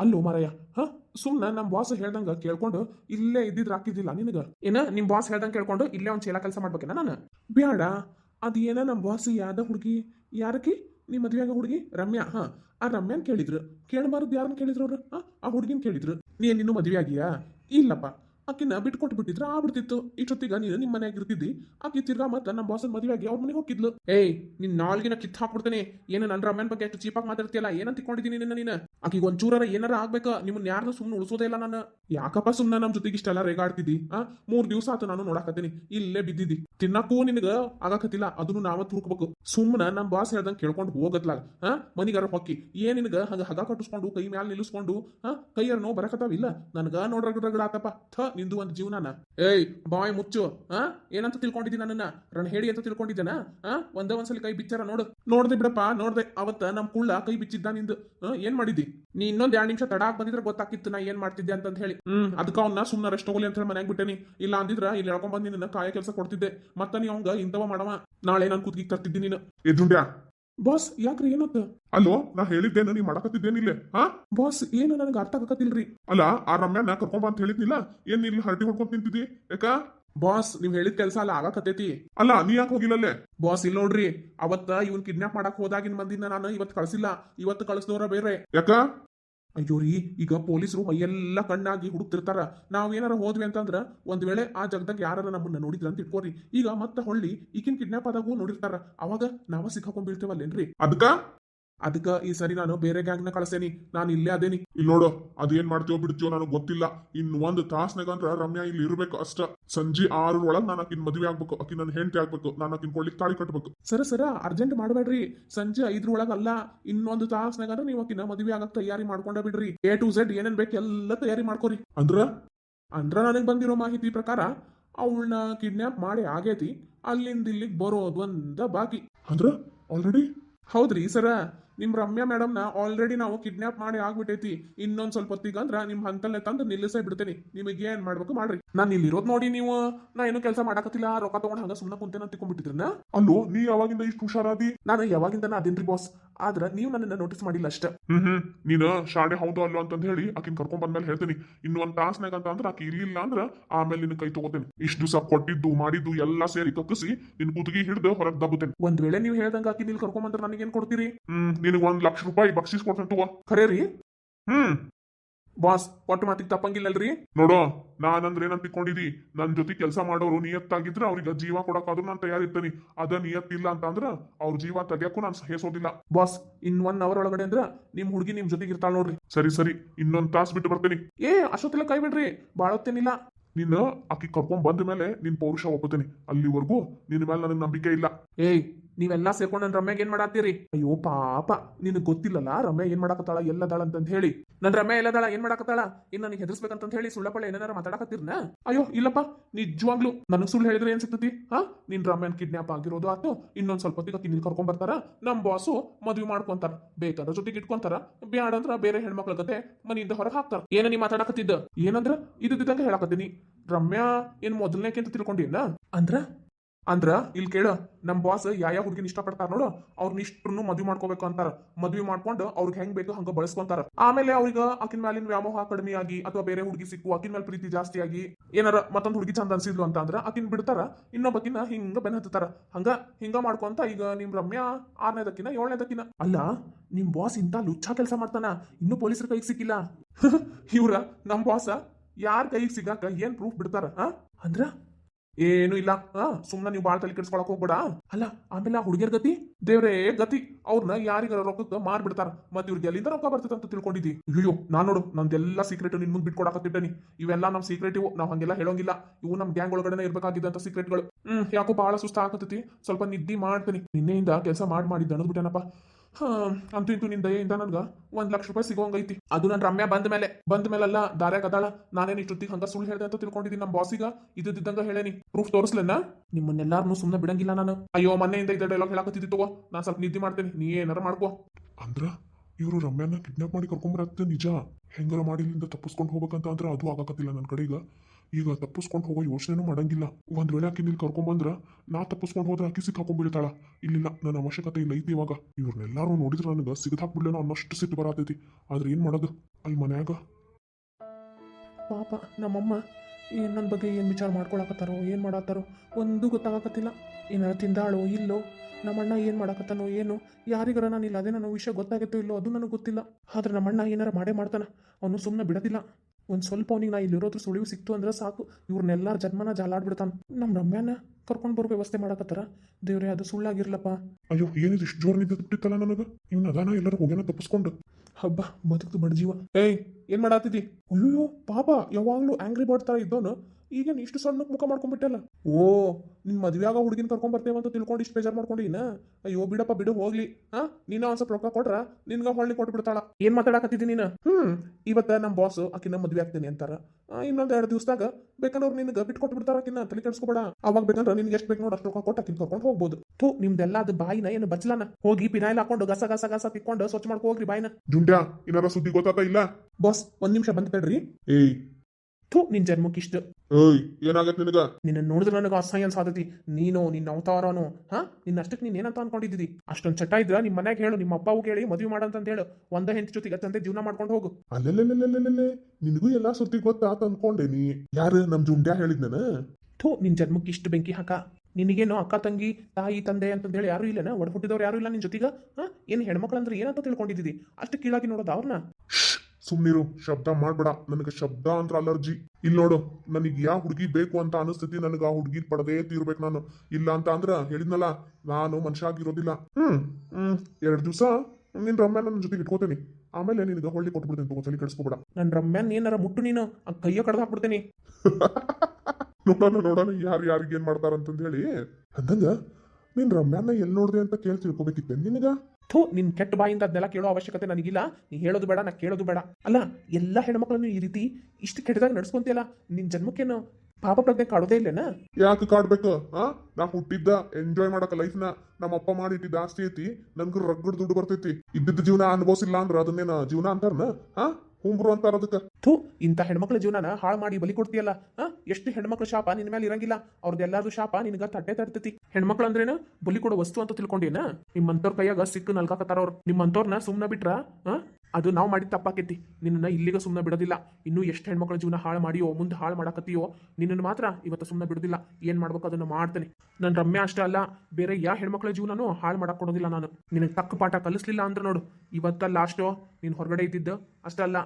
ಅಲ್ಲೋ ಮಾರಯ್ಯ ಹ? ಸುಮ್ನ ನಮ್ಮ ಬಾಸ್ ಹೇಳ್ದಂಗ ಕೇಳ್ಕೊಂಡು ಇಲ್ಲೇ ಇದ್ದಿದ್ರೆ ಹಾಕಿದ್ದಿಲ್ಲ ನಿನಗ? ಏನ? ನಿಮ್ ಬಾಸ್ ಹೇಳ್ದಂಗ ಕೇಳ್ಕೊಂಡು ಇಲ್ಲೇ ಒಂದ್ ಚೀಲ ಕೆಲಸ ಮಾಡ್ಬೇಕೇನ ನಾನು? ಬ್ಯಾಡ. ಅದ್ ಏನ ನಮ್ಮ ಬಾಸ್ ಯಾದ ಹುಡುಗಿ? ಯಾರಕಿ? ನಿಮ್ ಮದ್ವೆ ಆಗೋ ಹುಡುಗಿ? ರಮ್ಯಾ. ಹಾ. ಆ ರಮ್ಯಾನ್ ಕೇಳಿದ್ರು. ಕೇಳಬಾರ್ದು ಯಾರನ್ನ ಕೇಳಿದ್ರು ಅವ್ರು? ಆ ಹುಡುಗಿನ ಕೇಳಿದ್ರು. ನೀನ್ ಇನ್ನೂ ಮದ್ವೆ ಆಗಿಯಾ ಇಲ್ಲಪ್ಪ. ಆಕಿನ ಬಿಟ್ಕೊಟ್ಟು ಬಿಟ್ಟಿದ್ರೆ ಆಗ್ಬಿಡ್ತಿತ್ತು. ಇಷ್ಟೊತ್ತಿಗ ನೀನು ನಿಮ್ಮ ಮನೆಯಾಗ ಇರ್ತಿದ್ದಿ. ಆಕಿ ತಿರ್ಗಾ ಮತ್ತೆ ನಮ್ಮ ಬಾಸನ್ ಆಗಿ ಅವ್ರ ಮನೆಗೆ ಹೋಗಿದ್ಲು ಏಯ್, ನಿನ್ ನಾಲ್ಗಿನ ಕಿತ್ ಹಾಕ್ಬಿಡ್ತೇನೆ. ಏನ ನನ್ನ ರಮ್ಯಾನ್ ಬಗ್ಗೆ ಎಷ್ಟು ಚೀಪಾಗಿ ಮಾತಾಡ್ತಿಯಲ್ಲ? ಏನಂತ ತಿಳ್ಕೊಂಡಿದ್ದೀನಿ ನಿನ್ನ ನೀನು? ಆಕಿಗೆ ಒಂಚೂರ ಏನಾರ ಆಗ್ಬೇಕ. ನಿಮ್ಮನ್ನ ಯಾರ್ದು ಸುಮ್ಮನೆ ಉಳಿಸೋದೇ ಇಲ್ಲ ನಾನು. ಯಾಕಪ್ಪ ಸುಮ್ಮನೆ ನಮ್ಮ ಜೊತೆಗೆ ಇಷ್ಟೆಲ್ಲ ರೇಗಾಡ್ತಿದ್ದಿ, ಆ? ಮೂರ್ ದಿವಸ ಆತು ನಾನು ನೋಡಾಕತ್ತೀನಿ. ಇಲ್ಲೇ ಬಿದ್ದಿದ್ದಿ. ತಿನ್ನಕ್ಕೂ ನಿನಗ ಆಗಾಕತ್ತಿಲ್ಲ. ಅದನ್ನು ನಾವ ತುರುಕ್ಬೇಕು. ಸುಮ್ಮನೆ ನಮ್ಮ ಬಾಸ್ ಹೇಳ್ದಂಗೆ ಕೇಳ್ಕೊಂಡು ಹೋಗತ್ಲಾಗ ಹಾ ಮನಿಗಾರ ಹೊಕ್ಕಿ. ಏನ್ ನಿನಗ ಹಂಗ ಹಗ ಕಟ್ಟಿಸ್ಕೊಂಡು, ಕೈ ಮ್ಯಾಲ ನಿಲ್ಲಿಸ್ಕೊಂಡು ಹಾ ಕೈಯಾರ ನೋವು ಬರಕತ್ತಾವಿಲ್ಲ ನನಗ ನೋಡ್ರಗಡಾತಪ್ಪ ಥ ನಿಂದು ಒಂದು ಜೀವನಾನ. ಏಯ್ ಬಾಯ್ ಮುಚ್ಚು. ಆ? ಏನಂತ ತಿಳ್ಕೊಂಡಿದ್ದೀನಿ ನನ್ನನ್ನ? ರಣ ಹೇಳಿ ಅಂತ ತಿಳ್ಕೊಂಡಿದ್ದೇನ ಆ? ಒಂದೇ ಒಂದ್ಸಲಿ ಕೈ ಬಿಚ್ಚಾರ ನೋಡು. ನೋಡ್ದೆ ಬಿಡಪ್ಪ ನೋಡ್ದೆ. ಅವತ್ತ ನಮ್ ಕುಳ್ಳ ಕೈ ಬಿಚ್ಚಿದ್ದ ನಿಂದು. ಏನ್ ಮಾಡಿದ್ದಿ ನೀ ಇನ್ನೊಂದ್ ಎರಡ್ ನಿಮಿಷ ತಡ ಬಂದಿದ್ರೆ ಗೊತ್ತಾಕಿತ್ತು ನಾ ಏನ್ ಮಾಡ್ತಿದ್ದೆ ಅಂತ ಹೇಳಿ. ಹ್ಮ್ ಅದಕ್ಕ ಅವ್ನ ಸುಮ್ನ ರೆಸ್ಟ್ ತಗೊಲಿ ಅಂತ ಹೇಳಿ ಮನ್ಯಾಗ ಬಿಟ್ಟೇನಿ ಇಲ್ಲ ಅಂದಿದ್ರ ಇಲ್ಲಿ ಹೇಳ್ಕೊಂಡ್ ಬಂದ್ ನಿನ್ನ ಕಾಯ ಕೆಲಸ ಕೊಡ್ತಿದ್ದೆ. ಮತ್ತ ನೀ ಅವಂಗ ಇಂತವ ಮಾಡವ. ನಾಳೆ ನಾನು ಕುತ್ತಿಗೆ ತರ್ತಿದ್ದೀನಿ ನೀನು. ಎದುಂಡ್ಯಾ ಬಾಸ್ ಯಾಕ್ರಿ ಏನತ್ತ ಅಲ್ಲೋ ನಾ ಹೇಳಿದ್ದೇನು ನೀ ಮಾಡಕತ್ತಿದ್ದೇನಿಲ್ಲ ಹಾ? ಬಾಸ್ ಏನು ನನಗೆ ಅರ್ಥ ಆಗತ್ತಿಲ್ರಿ ಅಲ್ಲ ಆ ರಮ್ಯಾನ ಕರ್ಕೊಂಬ ಅಂತ ಹೇಳಿದ್ನಿಲ್ಲ ಏನ್ ಇಲ್ಲಿ ಹರಟಿ ಹೊಡ್ಕೊಂಡ್ ನಿಂತಿದ್ದಿ ಯಾಕ ಬಾಸ್ ನೀವ್ ಹೇಳಿದ ಕೆಲಸ ಅಲ್ಲ ಆಗಕತ್ತೈತಿ. ಅಲ್ಲ ನೀ ಯಾಕೆ ಹೋಗಿಲ್ಲಲ್ಲೇ? ಬಾಸ್ ಇಲ್ಲ ನೋಡ್ರಿ ಅವತ್ತ ಇವನ್ ಕಿಡ್ನಾಪ್ ಮಾಡಕ್ ಹೋದಾಗಿನ ಮಂದಿನ ನಾನು ಇವತ್ತು ಕಳ್ಸಿಲ್ಲ ಇವತ್ತು ಕಳಿಸ್ದವ್ರ ಬೇರೆ. ಯಾಕ? ಅಯ್ಯೋ ರೀ, ಈಗ ಪೊಲೀಸರು ಮೈಯೆಲ್ಲ ಕಣ್ಣಾಗಿ ಹುಡುಕ್ತಿರ್ತಾರ. ನಾವೇನಾರ ಹೋದ್ವಿ ಅಂತಂದ್ರ ಒಂದ್ ವೇಳೆ ಆ ಜಗದಾಗ ಯಾರ ನಮ್ಮನ್ನ ನೋಡಿದ್ರ ಅಂತ ಇಟ್ಕೋರಿ. ಈಗ ಮತ್ತೆ ಹೊಳ್ಳಿ ಈಗಿನ ಕಿಡ್ನಾಪ್ ಆದಾಗೂ ನೋಡಿರ್ತಾರ. ಅವಾಗ ನಾವ ಸಿಕ್ಕಾಕೊಂಡ್ ಬೀಳ್ತೇವಲ್ಲೇನ್ರಿ? ಅದಕ್ಕ ಅದಕ್ಕ ಈ ಸರಿ ನಾನು ಬೇರೆ ಗ್ಯಾಂಗ್ನ ಕಳಸೇನಿ. ನಾನು ಇಲ್ಲೇ ಅದೇನಿ. ಇಲ್ಲಿ ನೋಡು ಅದೇನ್ ಮಾಡ್ತೀವೋ ಬಿಡ್ತೀವೋ ನನಗೆ ಗೊತ್ತಿಲ್ಲ. ಇನ್ ಒಂದ್ ತಾಸ್ನಾಗಂದ್ರ ರಮ್ಯಾ ಇಲ್ಲಿ ಇರ್ಬೇಕು ಅಷ್ಟ. ಸಂಜೆ ಆರು ಒಳಗ್ ನಾನು ಆಕಿನ ಮದ್ವೆ ಆಗ್ಬೇಕು. ಆಕಿ ನನ್ನ ಹೆಂಡತಿ ಆಗ್ಬೇಕು. ನಾನು ಆಕಿನ ಕೊಡ್ಲಿಕ್ಕೆ ತಾಳಿ ಕಟ್ಬೇಕು. ಸರ ಸರ ಅರ್ಜೆಂಟ್ ಮಾಡಬೇಡ್ರಿ. ಸಂಜೆ ಐದ್ರೊಳಗ ಅಲ್ಲ. ಇನ್ನೊಂದು ತಾಸ್ನಾಗಂದ್ರ ನೀವು ಆಕಿನ ಮದುವೆ ಆಗಕ್ ತಯಾರಿ ಮಾಡ್ಕೊಂಡ ಬಿಡ್ರಿ. ಎ ಟು ಝೆಡ್ ಏನೇನ್ ಬೇಕು ಎಲ್ಲ ತಯಾರಿ ಮಾಡ್ಕೊರಿ. ಅಂದ್ರ? ಅಂದ್ರ ನನಗೆ ಬಂದಿರೋ ಮಾಹಿತಿ ಪ್ರಕಾರ ಅವಳನ್ನ ಕಿಡ್ನಾಪ್ ಮಾಡಿ ಆಗೈತಿ. ಅಲ್ಲಿಂದ ಇಲ್ಲಿಗೆ ಬರೋದು ಒಂದ ಬಾಕಿ. ಅಂದ್ರ? ಆಲ್ರೆಡಿ ಹೌದ್ರಿ ಸರ. ನಿಮ್ ರಮ್ಯಾ ಮೇಡಮ್ನ ಆಲ್ರೆಡಿ ನಾವು ಕಿಡ್ನಾಪ್ ಮಾಡಿ ಆಗ್ಬಿಟ್ಟೈತಿ. ಇನ್ನೊಂದು ಸ್ವಲ್ಪ ಹೊತ್ತಿಗೆ ಅಂದ್ರ ನಿಮ್ ಹಂತಲ್ಲೇ ತಂದು ನಿಲ್ಲಿಸೇ ಬಿಡ್ತೇನೆ. ನಿಮಗೆ ಏನ್ ಮಾಡ್ಬೇಕು ಮಾಡ್ರಿ. ನಾನು ಇಲ್ಲಿರೋದು ನೋಡಿ ನೀವು. ನಾ ಏನು ಕೆಲಸ ಮಾಡಕತ್ತಿಲ್ಲ ರೊಕ್ಕ ತಗೊಂಡು ಹಂಗ ಸುಮ್ಮನೆ ಕುಂತೇನ ತಿಳ್ಕೊಂಡ್ಬಿಟ್ಟಿದ್ರನ್ನ ಅಲ್ಲೋ ನೀ ಯಾವಾಗಿಂದ ಇಷ್ಟು ಹುಷಾರಾದಿ? ನಾನು ಯಾವಾಗಿಂದ ಅದೇನ್ರಿ ಬಾಸ್ ಆದ್ರೆ ನೀವು ನನ್ನನ್ನ ನೋಟಿಸ್ ಮಾಡಿಲ್ಲ ಅಷ್ಟೇ. ಹ್ಮ್ ಹ್ಮ್. ನೀನು ಶಾಡೆ ಹೌದು ಅಲ್ಲೋ ಅಂತ ಹೇಳಿ ಆಕಿನ ಕರ್ಕೊಂಡ್ ಬಂದ್ಮೇಲೆ ಹೇಳ್ತೀನಿ. ಇನ್ನು ಒಂದ್ ತಾಸ್ನಾಗ ಅಂತ ಅಂದ್ರೆ ಆಕಿ ಇರ್ಲಿಲ್ಲ ಅಂದ್ರ ಆಮೇಲೆ ನಿನ್ನ ಕೈ ತಗೋತೇನೆ. ಇಷ್ಟು ದಿವಸ ಕೊಟ್ಟಿದ್ದು ಮಾಡಿದ್ದು ಎಲ್ಲಾ ಸೇರಿ ಕಕ್ಕಿಸಿ ನಿನ್ ಕುತ್ತಿಗೆ ಹಿಡಿದು ಹೊರಗ್ ದಬ್ಬುತ್ತೇನೆ. ಒಂದ್ ವೇಳೆ ನೀವು ಹೇಳ್ದಂಗ ಆಕಿ ಇಲ್ಲಿ ಬಂದ್ರೆ ನನಗೇನ್ ಕೊಡ್ತೀರಿ? ಹ್ಮ್ ನಿನಗ್ ಒಂದ್ ಲಕ್ಷ ರೂಪಾಯಿ ಬಕ್ಷಿಸ್ ಕೊಡ್ತೇನೆ ತಗೋ. ಖರೇರಿ ಹ್ಮ್. ಬಾಸ್ ಆಟೋಮ್ಯಾಟಿಕ್ ತಪ್ಪಂಗಿಲ್ಲಲ್ರಿ? ನೋಡೋ ನಾನಂದ್ರೆ ಏನಂತ ತಿಳ್ಕೊಂಡಿದಿ ನನ್ ಜೊತೆ ಕೆಲಸ ಮಾಡೋರು ನಿಯತ್ತಾಗಿದ್ರೆ ಅವ್ರಿಗೆ ಜೀವ ಕೊಡಕ್ಕಾದ್ರೂ ನಾನು ತಯಾರಿರ್ತೇನೆ. ಅದ ನಿಯತ್ತಿಲ್ಲ ಅಂತ ಅಂದ್ರ ಅವ್ರ ಜೀವ ತೆಗಿಯಕ್ಕೂ ನಾನು ಸಹಿಸೋದಿಲ್ಲ. ಬಾಸ್ ಇನ್ ಒನ್ ಅವರ್ ಒಳಗಡೆ ಅಂದ್ರ ನಿಮ್ ಹುಡುಗಿ ನಿಮ್ ಜೊತೆಗೆ ಇರ್ತಾಳ ನೋಡ್ರಿ. ಸರಿ ಸರಿ. ಇನ್ನೊಂದ್ ತಾಸ್ ಬಿಟ್ಟು ಬರ್ತೇನೆ. ಏ ಅಷ್ಟೊತ್ತೆಲ್ಲ ಕೈ ಬಿಡ್ರಿ. ಬಾಳತ್ತೇನಿಲ್ಲ. ನಿನ್ನ ಆಕಿ ಕರ್ಕೊಂಡ್ ಬಂದ ಮೇಲೆ ನಿನ್ ಪೌರುಷ ಒಪ್ಪುತ್ತೇನೆ. ಅಲ್ಲಿವರೆಗೂ ನಿನ್ ಮೇಲೆ ನನಗೆ ನಂಬಿಕೆ ಇಲ್ಲ. ಏಯ್ ನೀವೆಲ್ಲಾ ಸೇರ್ಕೊಂಡು ನನ್ ರಮ್ಯಾಗ ಏನ್ ಮಾಡಾತ್ತೀರಿ? ಅಯ್ಯೋ ಪಾಪ, ನಿನಗೆ ಗೊತ್ತಿಲ್ಲಲ್ಲ ರಮ್ಯಾ ಏನ್ ಮಾಡಾಕತ್ತಾಳ, ಎಲ್ಲದಾಳ ಅಂತ ಹೇಳಿ. ನನ್ ರಮ್ಯಾ ಎಲ್ಲದಾಳ, ಏನ್ ಮಾಡಾಕತ್ತಾಳ? ಇನ್ ನನಗೆ ಹೆದರ್ಸ್ಬೇಕಂತ ಹೇಳಿ ಸುಳ್ಳಪ್ಪಳ ಏನಾರ ಮಾತಾಡಕತ್ತೀರ್ನ? ಅಯ್ಯೋ, ಇಲ್ಲಪ್ಪ, ನಿಜವಾಗ್ಲೂ ನನಗ್ ಸುಳ್ಳು ಹೇಳಿದ್ರೆ ಏನ್ ಸಿಗ್ತತಿ? ಹಾ? ನಿನ್ ರಮ್ಯಾನ್ ಕಿಡ್ನಾಪ್ ಆಗಿರೋದು ಆತು, ಇನ್ನೊಂದ್ ಸ್ವಲ್ಪ ಹೊತ್ತಿಗೆ ತಿನ್ನಿ ಕರ್ಕೊಂಡ್ ಬರ್ತಾರ ನಮ್ ಬಾಸು ಮದ್ವಿ ಮಾಡ್ಕೊಂತಾರ, ಬೇಕಾದ್ರ ಜೊತೆಗೆ ಇಟ್ಕೊಂತಾರ ಬ್ಯಾಡಂದ್ರ ಬೇರೆ ಹೆಣ್ಮಕ್ಳ ಕತೆ ಮನೆಯಿಂದ ಹೊರಗೆ ಹಾಕ್ತಾರ. ಏನ ನೀ ಮಾತಾಡಕತ್ತಿದ್ದ? ಏನಂದ್ರ ಇದ್ದಂಗ ಹೇಳಕತ್ತೀನಿ. ರಮ್ಯಾ ಏನ್ ಮೊದಲನೇಕೆ ಅಂತ ತಿಳ್ಕೊಂಡಿಲ್ಲ ಅಂದ್ರ ಅಂದ್ರ ಇಲ್ಲಿ ಕೇಳ, ನಮ್ ಬಾಸ್ ಯಾವ ಹುಡುಗಿನ ಇಷ್ಟಪಡ್ತಾರ ನೋಡು ಅವ್ರನ್ನ ಇಷ್ಟನ್ನು ಮದ್ವೆ ಮಾಡ್ಕೋಬೇಕು ಅಂತಾರ. ಮದ್ವೆ ಮಾಡ್ಕೊಂಡು ಅವ್ರಿಗೆ ಹೆಂಗ್ ಬೇಕು ಹಂಗ ಬಳಸ್ಕೊಂತಾರ. ಆಮೇಲೆ ಅವ್ರಿಗೆ ಆಕಿನ ಮ್ಯಾಲಿನ ವ್ಯಾಮೋಹ ಕಡಿಮೆ ಆಗಿ ಅಥವಾ ಬೇರೆ ಹುಡುಗಿ ಸಿಕ್ಕು, ಆಕಿನ ಮೇಲೆ ಪ್ರೀತಿ ಜಾಸ್ತಿ ಆಗಿ ಏನಾರ ಮತ್ತೊಂದು ಹುಡುಗಿ ಚಂದ ಅನ್ಸಿದ್ಲು ಅಂತ ಅಂದ್ರ ಆಕಿನ ಬಿಡ್ತಾರ ಇನ್ನೊಬ್ಬಕಿನ ಹಿಂಗ ಬೆನ್ ಹತ್ತಾರ ಹಂಗ, ಹಿಂಗ ಮಾಡ್ಕೊಂತ ಈಗ ನಿಮ್ ರಮ್ಯಾ ಆರನೇದಕ್ಕಿನ ಏಳನೇದಕ್ಕಿನ. ಅಲ್ಲ, ನಿಮ್ ಬಾಸ್ ಇಂತ ಲುಚ್ಚ ಕೆಲಸ ಮಾಡ್ತಾನ, ಇನ್ನೂ ಪೊಲೀಸರ ಕೈಗೆ ಸಿಕ್ಕಿಲ್ಲ. ಇವ್ರ, ನಮ್ ಬಾಸ ಯಾರ ಕೈಗೆ ಸಿಗಾಕ ಏನ್ ಪ್ರೂಫ್ ಬಿಡ್ತಾರ? ಅಂದ್ರ ಏನು ಇಲ್ಲ? ಹಾ ಸುಮ್ಮನೆ ನೀವು ಬಾಳ ತಲೆ ಕೆಡಿಸ್ಕೊಳಕ್ ಹೋಗ್ಬೇಡ. ಅಲ್ಲ, ಆಮೇಲೆ ಆ ಹುಡುಗಿಯರ್ ಗತಿ? ದೇವ್ರೇ, ಗತಿ. ಅವ್ರನ್ನ ಯಾರಿಗಾರ ರೊಕ್ಕಕ್ಕೆ ಮಾರ್ಬಿಡ್ತಾರ. ಮತ್ತೆ ಇವ್ರಿಗೆ ಎಲ್ಲಿಂದ ರೊಕ್ಕ ಬರ್ತದೆ ಅಂತ ತಿಳ್ಕೊಂಡಿದ್ದಿ? ಅಯ್ಯೋ ನಾನ್ ನೋಡು, ನಂದೆಲ್ಲ ಸೀಕ್ರೆಟ್ ನಿನ್ ಮುಂದೆ ಬಿಟ್ಕೊಡಕತ್ತಿಟ್ಟನಿ ಇವೆಲ್ಲ ನಮ್ ಸೀಕ್ರೆಟ್ ಇವು. ನಾವ್ ಹಂಗೆಲ್ಲ ಹೇಳೋಂಗಿಲ್ಲ. ಇವು ನಮ್ ಗ್ಯಾಂಗ್ ಒಳಗಡೆ ಇರ್ಬೇಕಾಗಿದ್ದಂತ ಸೀಕ್ರೆಟ್ಗಳು ಹ್ಮ್, ಯಾಕೋ ಬಹಳ ಸುಸ್ತ ಆಗತೈತಿ ಸ್ವಲ್ಪ ನಿದ್ದಿ ಮಾಡ್ತೀನಿ. ನಿನ್ನೆಯಿಂದ ಕೆಲಸ ಮಾಡಿ ಮಾಡಿ ಹಾ ಅಂತೂ ಇಂತೂ ನಿನ್ ದಯೆಯಿಂದ ನನ್ಗ? ಒಂದ್ ಲಕ್ಷ ರೂಪಾಯಿ ಸಿಗೋಂಗೈತಿ ಅದು ನನ್ ರಮ್ಯಾ ಬಂದ ಮೇಲೆ, ಬಂದ ಮೇಲೆಲ್ಲ, ದಾರ್ಯಾಗ ಅದಾಳ. ನಾನೇನ್ ಇಷ್ಟೊತ್ತಿಗೆ ಹಂಗ ಸುಳ್ಳು ಹೇಳ್ದೆ ಅಂತ ತಿಳ್ಕೊಂಡಿದ್ದೀನಿ ನಮ್ಮ ಬಾಸಿಗ ಇದ್ದಿದ್ದಂಗ ಹೇಳೇನಿ ಪ್ರೂಫ್ ತೋರಿಸ್ಲೆನ? ನಿಮ್ಮನ್ನೆಲ್ಲಾರನು ಸುಮ್ಮನೆ ಬಿಡಂಗಿಲ್ಲ ನಾನು. ಅಯ್ಯೋ ಮೊನ್ನೆಯಿಂದ ಇದ್ದ ಡೈಲಾಗ್ ಹೇಳಕತ್ತಿದ್ದಿ ತಗೋ. ನಾ ಸ್ವಲ್ಪ ನಿದ್ದೆ ಮಾಡ್ತೇನೆ. ನೀ ಏನಾರ ಮಾಡ್ಕೋ. ಅಂದ್ರ, ಇವರು ರಮ್ಯಾನ ಕಿಡ್ನಾಪ್ ಮಾಡಿ ಕರ್ಕೊಂಬರತ್ತೆ ನಿಜ. ಹೆಂಗಾರ ಮಾಡಿ ತಪ್ಪಿಸ್ಕೊಂಡು ಹೋಗ್ಬೇಕಂತ ಅಂದ್ರೆ ಅದು ಆಗಕತ್ತಿಲ್ಲ ನನ್ನ ಕಡೆ ಈಗ. ಈಗ ತಪ್ಪಿಸ್ಕೊಂಡು ಹೋಗೋ ಯೋಚನೆನೂ ಮಾಡಂಗಿಲ್ಲ. ಒಂದ್ ವೇಳೆ ಆಕಿ ಇಲ್ಲಿ ಕರ್ಕೊಂಬಂದ್ರ ನಾ ತಪ್ಪಿಸ್ಕೊಂಡು ಹೋದ್ರೆ ಆಕಿ ಸಿಕ್ಕಾಕೊಂಡ್ಬಿಡ್ತಾಳ. ಇಲ್ಲಿಲ್ಲ ನನ್ನ ಅವಶ್ಯಕತೆ ಇಲ್ಲ ಐತಿ ಇವಾಗ. ಇವ್ರನ್ನೆಲ್ಲಾರು ನೋಡಿದ್ರೆ ನನಗೆ ಸಿಗದ್ ಹಾಕ್ಬಿಡ್ಲೇನೋ ಅನ್ನೋಷ್ಟು ಸಿಟ್ಟು ಬರತೈತಿ. ಆದ್ರೆ ಏನ್ ಮಾಡೋದು? ಅಲ್ಲಿ ಮನ್ಯಾಗ. ಪಾಪ, ನಮ್ಮಮ್ಮ ನನ್ನ ಬಗ್ಗೆ ಏನು ವಿಚಾರ ಮಾಡ್ಕೊಳಕತ್ತಾರೋ, ಏನು ಮಾಡತ್ತಾರೋ, ಒಂದೂ ಗೊತ್ತಾಗಕತ್ತಿಲ್ಲ. ಏನಾರ ತಿಂದಾಳೋ, ಇಲ್ಲೋ, ನಮ್ಮಣ್ಣ ಏನು ಮಾಡಕತ್ತಾನೋ, ಏನು, ಯಾರಿಗಾರ ನಾನು ಇಲ್ಲ ಅದೇ ನನ್ನ ವಿಷಯ ಗೊತ್ತಾಗತ್ತೋ ಇಲ್ಲೋ, ಅದು ನನಗೆ ಗೊತ್ತಿಲ್ಲ. ಆದ್ರೆ ನಮ್ಮಣ್ಣ ಏನಾರ ಮಾಡೇ ಮಾಡ್ತಾನ, ಅವನು ಸುಮ್ಮನೆ ಬಿಡೋದಿಲ್ಲ. ಒಂದು ಸ್ವಲ್ಪ ಅವನಿಗೆ ನಾ ಇಲ್ಲಿರೋದ್ರ ಸುಳಿವು ಸಿಕ್ತು ಅಂದ್ರೆ ಸಾಕು. ಇವ್ರನ್ನೆಲ್ಲ ಜನ್ಮನ ಜಾಲಾಡ್ಬಿಡ್ತಾನೆ. ನಮ್ಮ ರಮ್ಯಾನ ಕರ್ಕೊಂಡು ಬರೋ ವ್ಯವಸ್ಥೆ ಮಾಡಕತ್ತಾರ. ದೇವ್ರೆ ಅದು ಸುಳ್ಳಾಗಿರ್ಲಪ್ಪ. ಅಯ್ಯೋ ಏನಿದು ಇಷ್ಟು ಜೋರ್ ನಿಂತ ಬಿಟ್ಟಿತ್ತಲ್ಲ ನನಗೆ? ಇವ್ನ ಅದಾನ ಎಲ್ಲರೂ ಹೋಗ್ಯಾನ ತಪ್ಪಿಸ್ಕೊಂಡು. ಹಬ್ಬ ಬದುಕ್ದು ಬಡ ಜೀವ. ಏಯ್ ಏನ್ ಮಾಡಾತಿದ್ದಿ ಅಯ್ಯೋ ಪಾಪ ಯಾವಾಗ್ಲೂ ಆಂಗ್ರಿ ಬರ್ಡ್ ತರ ಇದ್ದೋನು ಈಗ ಇಷ್ಟು ಸಣ್ಣ ಮುಖ ಮಾಡ್ಕೊಂಡ್ಬಿಟ್ಟಲ್ಲ? ಓ ನಿನ್ನ ಮದುವೆಯಾಗ ಹುಡುಗಿನ ಕರ್ಕೊಂಡ್ ಬರ್ತೇವೆ ಅಂತ ತಿಳ್ಕೊಂಡು ಇಷ್ಟು ಬೇಜಾರ್ ಮಾಡ್ಕೊಂಡಿನ ಅಯ್ಯೋ ಬಿಡಪ್ಪ ಬಿಡು ಹೋಗ್ಲಿ. ಹಾ ನೀನ ಒಂದ್ ಸ್ವಲ್ಪ ರೊಕ್ಕ ಕೊಟ್ರ ನಿನ್ಗ ಹೊಳ್ಳಿ ಕೊಟ್ಬಿಡ್ತಾಳ. ಏನ್ ಮಾತಾಡಕತ್ತಿದ್ದಿ ನೀನು? ಹ್ಮ್. ಇವತ್ತ ನಮ್ ಬಾಸ್ ಆಕಿನ ಮದ್ವೆ ಆಗ್ತೀನಿ ಅಂತಾರ. ಆ, ಇನ್ನೊಂದ್ ಎರಡು ದಿವಸದಾಗ ಬೇಕಂದ್ರೆ ನಿನ್ಗೆ ಬಿಟ್ಟು ಕೊಟ್ಟು ಬಿಡ್ತಾರ ಆಕಿನ ತಲೆ ಕೆಡ್ಸ್ಕೊಬೇಡ. ಅವಾಗ ಬೇಕಂದ್ರೆ ನಿನ್ಗೆ ಎಷ್ಟು ಬೇಕು ನೋಡಿ ಅಷ್ಟು ರೊಕ್ಕ ಕೊಟ್ಟು ಆಕಿನ ಕರ್ಕೊಂಡು ಹೋಗ್ಬೋದು. ಥೂ ನಿಮ್ದೆಲ್ಲ ಅದು ಬಾಯಿನ ಏನು ಬಚ್ಚಲಾನ ಹೋಗಿ ಪಿನಾಯಿಲ್ ಹಾಕೊಂಡು ಗಸ ಗಸ ಗಸ ತಿಕ್ಕೊಂಡು ಸ್ವಚ್ಛ ಮಾಡ್ಕೊ ಹೋಗ್ರಿ ಬಾಯಿನ. ಜುಂಡ್ಯಾ ಏನಾರ ಸುದ್ದಿ ಗೊತ್ತಾತ ಇಲ್ಲ? ಬಾಸ್ ಒಂದ್ ನಿಮಿಷ ಬಂದ್ಬೇಡ್ರಿ ಏಯ್ ಥೂ ನಿನ್ ಜನ್ಮಕ್ಕಿಷ್ಟ. ಏಯ್ ಏನಾಗತ್ತೆ ನಿನಗ? ನಿನ್ನ ನೋಡಿದ್ರೆ ನನಗೆ ಅಸಹ್ಯ ಸಾಧತಿ ನೀನು ನಿನ್ನ ಅವತಾರನು ಹಾ? ನಿನ್ನ ಅಷ್ಟಕ್ಕೆ ನೀನ್ ಏನಂತ ಅನ್ಕೊಂಡಿದ್ದಿ ಅಷ್ಟೊಂದ್ ಚಟ ಇದ್ರ ನಿಮ್ಮ ಮನ್ಯಾಗ ಹೇಳು ನಿಮ್ಮ ಅಪ್ಪವು ಕೇಳಿ ಮದುವೆ ಮಾಡಂತ ಹೇಳು. ಒಂದ ಹೆಂಡತಿ ಜೊತೆಗೆ ತಂದೆ ಜೀವನ ಮಾಡ್ಕೊಂಡು ಹೋಗು. ಅಲ್ಲೇ ನಿನಗೂ ಎಲ್ಲಾ ಸುದ್ದಿ ಗೊತ್ತಾತ ಅನ್ಕೊಂಡೆ ನೀ. ಯಾರು ನಮ್ ಜುಂಡ್ಯಾ ಹೇಳಿದ್ನ ಥೂ ನಿನ್ ಜನ್ಮಕ್ಕೆ ಇಷ್ಟು ಬೆಂಕಿ ಹಾಕ. ನಿನಗೇನು ಅಕ್ಕ ತಂಗಿ ತಾಯಿ ತಂದೆ ಅಂತ ಹೇಳಿ ಯಾರು ಇಲ್ಲನ? ಒಡ ಹುಟ್ಟಿದವ್ರು ಯಾರು ಇಲ್ಲ ನಿನ್ ಜೊತೆಗ? ಹಾ? ಏನು ಹೆಣ್ಮಕ್ಳು ಅಂದ್ರೆ ಏನಂತ ತಿಳ್ಕೊಂಡಿದ್ದೀವಿ ಅಷ್ಟು ಕೀಳಾಗಿ ನೋಡೋದು ಅವ್ರನ್ನ ಸುಮ್ನಿರು. ಶಬ್ದ ಮಾಡ್ಬೇಡ. ನನಗೆ ಶಬ್ದ ಅಂದ್ರೆ ಅಲರ್ಜಿ. ಇಲ್ಲಿ ನೋಡು ನನಗೆ ಯಾವ ಹುಡುಗಿ ಬೇಕು ಅಂತ ಅನಿಸ್ತೈತಿ ನನಗೆ ಆ ಹುಡುಗಿ ಪಡದೇ ತೀರ್ಬೇಕು ನಾನು. ಇಲ್ಲ ಅಂತ ಅಂದ್ರೆ ಹೇಳಿದ್ನಲ್ಲ ನಾನು ಮನುಷ್ಯ ಆಗಿರೋದಿಲ್ಲ. ಹ್ಮ್ ಹ್ಮ್ ಎರಡು ದಿವಸ ನಿನ್ ರಮ್ಯಾನ್ ನನ್ನ ಜೊತೆಗೆ ಇಟ್ಕೋತೇನೆ. ಆಮೇಲೆ ನಿನಗೆ ಹೊಳ್ಳಿ ಕೊಟ್ಬಿಡ್ತೇನೆ ತಗೋ ತಲೆ ಕೆಡಿಸ್ಕೊಬೇಡ. ನನ್ನ ರಮ್ಯಾನ್ ಏನಾರ ಮುಟ್ಟು ನೀನು ಆ ಕೈಯ ಕಡ್ದು ಹಾಕ್ಬಿಡ್ತೇನೆ. ನೋಡೋಣ ನೋಡೋಣ ಯಾರು ಯಾರಿಗೇನ್ ಮಾಡ್ತಾರಂತಂದ್ ಹೇಳಿ. ಅಂದಂಗ ನಿನ್ ರಮ್ಯಾನ ಎಲ್ಲಿ ನೋಡಿದೆ ಅಂತ ಕೇಳಿ ತಿಳ್ಕೊಬೇಕಿತ್ತೆ ನಿನಗ? ಥೂ, ನಿನ್ ಕೆಟ್ಟ ಬಾಯಿಂದ ಅದನ್ನೆಲ್ಲ ಕೇಳೋ ಅವಶ್ಯಕತೆ ನನಗಿಲ್ಲ. ನೀ ಹೇಳೋದು ಬೇಡ, ನಾ ಕೇಳೋದು ಬೇಡ. ಅಲ್ಲ, ಎಲ್ಲ ಹೆಣ್ಮಕ್ಳನ್ನು ಈ ರೀತಿ ಇಷ್ಟು ಕೆಟ್ಟದಾಗ ನಡ್ಸ್ಕೊಂತಿಯಲ್ಲ? ನಿನ್ ಜನ್ಮಕ್ಕೇನು ಪಾಪ ಪ್ರಜ್ಞೆ ಕಾಡೋದೇ ಇಲ್ಲೇನ? ಯಾಕೆ ಕಾಡ್ಬೇಕು, ಆ? ನಾ ಹುಟ್ಟಿದ್ದ ಎಂಜಾಯ್ ಮಾಡಕ ಲೈಫ್ನ ನಮ್ಮ ಅಪ್ಪ ಮಾಡಿಟ್ಟಿದ್ದ ಆಸ್ತಿ ಐತಿ. ನನ್ಗೆ ರಗ್ಗಡ್ ದುಡ್ಡು ಬರ್ತೈತಿ. ಇದ್ದಿದ್ದ ಜೀವನ ಅನುಭವಿಸಿಲ್ಲ ಅಂದ್ರ ಅದನ್ನೇನ ಜೀವನ ಅಂತಾರನ, ಆ? ಹುಂಬ್ರು ಅಂತಾರ ಅದಕ್ಕ. ಥೂ, ಇಂಥ ಹೆಣ್ಮಕ್ಳ ಜೀವನನ ಹಾಳು ಮಾಡಿ ಬಲಿ ಕೊಡ್ತೀಯಲ್ಲ? ಆ ಎಷ್ಟು ಹೆಣ್ಮಕ್ಳ ಶಾಪ ನಿನ್ ಮೇಲೆ ಇರಂಗಿಲ್ಲ. ಅವ್ರದ್ದೆಲ್ಲದು ಶಾಪ ನಿನಗ ತಟ್ಟೆ ತಡ್ತೈತಿ ಹೆಣ್ಮಕ್ಳ ಅಂದ್ರೇನ ಬಲಿ ಕೊಡೋ ವಸ್ತು ಅಂತ ತಿಳ್ಕೊಂಡೇನ? ನಿಮ್ಮಂತವ್ರ ಕೈಯಾಗ ಸಿಕ್ಕು ನಲ್ಕಾಕತ್ತಾರ ಅವ್ರು. ನಿಮ್ಮಂತವ್ರನ್ನ ಸುಮ್ಮನೆ ಬಿಟ್ರ ಆ ಅದು ನಾವು ಮಾಡಿದ ತಪ್ಪಾಕೈತಿ. ನಿನ್ನನ್ನು ಇಲ್ಲಿಗ ಸುಮ್ಮನೆ ಬಿಡೋದಿಲ್ಲ. ಇನ್ನೂ ಎಷ್ಟು ಹೆಣ್ಮಕ್ಳ ಜೀವನ ಹಾಳು ಮಾಡಿಯೋ, ಮುಂದೆ ಹಾಳು ಮಾಡಾಕತ್ತೀಯೋ, ನಿನ್ನನ್ನು ಮಾತ್ರ ಇವತ್ತು ಸುಮ್ಮನೆ ಬಿಡೋದಿಲ್ಲ. ಏನು ಮಾಡ್ಬೇಕು ಅದನ್ನು ಮಾಡ್ತೇನೆ. ನನ್ನ ರಮ್ಯ ಅಷ್ಟೇ ಅಲ್ಲ, ಬೇರೆ ಯಾವ ಹೆಣ್ಮಕ್ಳ ಜೀವನನೂ ಹಾಳು ಮಾಡಕ್ ಕೊಡೋದಿಲ್ಲ ನಾನು. ನಿನಗೆ ತಕ್ಕ ಪಾಠ ಕಲಿಸ್ಲಿಲ್ಲ ಅಂದ್ರೆ ನೋಡು. ಇವತ್ತ ಲಾಸ್ಟೋ ನೀನು ಹೊರಗಡೆ ಇದ್ದಿದ್ದು ಅಷ್ಟೇ ಅಲ್ಲ.